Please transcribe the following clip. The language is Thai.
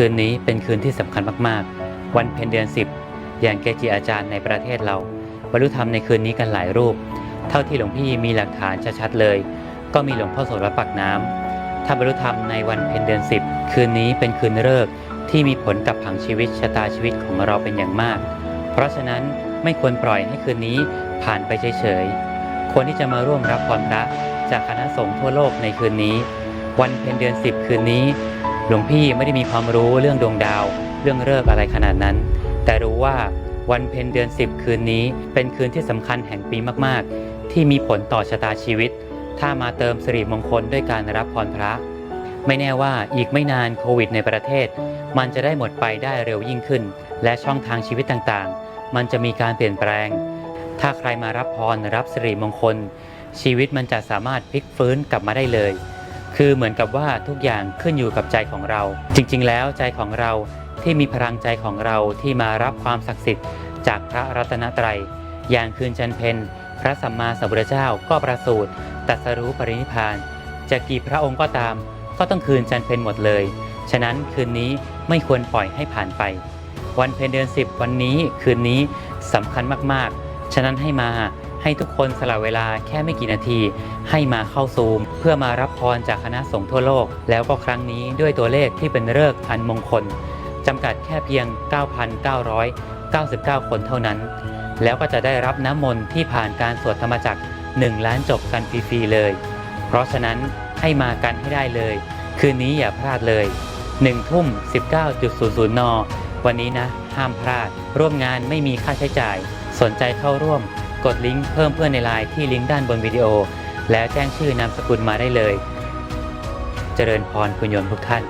คืนนี้เป็นคืนที่สำคัญมากๆ วันเพ็ญเดือน 10 อย่างเกจิอาจารย์ในประเทศเราบรรลุธรรมในคืนนี้กันหลายรูป เท่าที่หลวงพี่มีหลักฐานชัดๆเลย ก็มีหลวงพ่อโสดวัดปากน้ำถ้าบรรลุธรรมในวันเพ็ญเดือน 10 คืนนี้เป็นคืนฤกษ์ที่มีผลกับผังชีวิตชะตาชีวิตของเราเป็นอย่างมาก เพราะฉะนั้นไม่ควรปล่อยให้คืนนี้ผ่านไปเฉยๆ ควรที่จะมาร่วมรับพรพระจากคณะสงฆ์ทั่วโลกในคืนนี้ วันเพ็ญเดือน 10 คืนนี้ หลวงพี่ไม่ได้มีความรู้เรื่องดวงดาว เรื่องเลิกอะไรขนาดนั้น แต่รู้ว่าวันเพ็ญเดือน 10 คืนนี้ เป็นคืนที่สำคัญแห่งปีมากๆ ที่มีผลต่อชะตาชีวิต ถ้ามาเติมสิริมงคลด้วยการรับพรพระ ไม่แน่ว่าอีกไม่นานโควิดในประเทศ มันจะได้หมดไปได้เร็วยิ่งขึ้น และช่องทางชีวิตต่างๆ มันจะมีการเปลี่ยนแปลง ถ้าใครมารับพรรับสิริมงคล ชีวิตมันจะสามารถพลิกฟื้นกลับมาได้เลย คือเหมือนกับว่าทุกอย่างขึ้นอยู่กับใจของเรา จริง ๆ แล้วใจของเราที่มีพลังใจของเราที่มารับความศักดิ์สิทธิ์จากพระรัตนตรัย อย่างคืนจันเพนพระสัมมาสัมพุทธเจ้าก็ประสูติตัสรู้ปรินิพพานจะกี่พระองค์ก็ตาม ก็ต้องคืนจันเพนหมดเลย ฉะนั้นคืนนี้ไม่ควรปล่อยให้ผ่านไป วันเพ็ญเดือน10 วันนี้คืนนี้สำคัญมากๆ ฉะนั้นให้มา ให้ทุกคนสละเวลาแค่ไม่กี่นาที ให้มาเข้าซูม เพื่อมารับพรจากคณะสงฆ์ทั่วโลก แล้วก็ครั้งนี้ด้วยตัวเลขที่เป็นฤกษ์อันมงคลจำกัดแค่เพียง 9,999 คนเท่านั้น แล้วก็จะได้รับน้ำมนต์ที่ผ่านการสวดธรรมจักร 1 ล้านจบกันฟรีๆเลย เพราะฉะนั้นให้มากันให้ได้เลย คืนนี้อย่าพลาดเลย 1 ทุ่ม 19.00 น วันนี้นะ ห้ามพลาด ร่วมงานไม่มีค่าใช้จ่าย สนใจเข้าร่วม กดลิงก์เพิ่มเพื่อนในไลน์ที่ลิงก์ด้านบนวิดีโอ แล้วแจ้งชื่อนามสกุลมาได้เลย เจริญพรคุณโยมทุกท่าน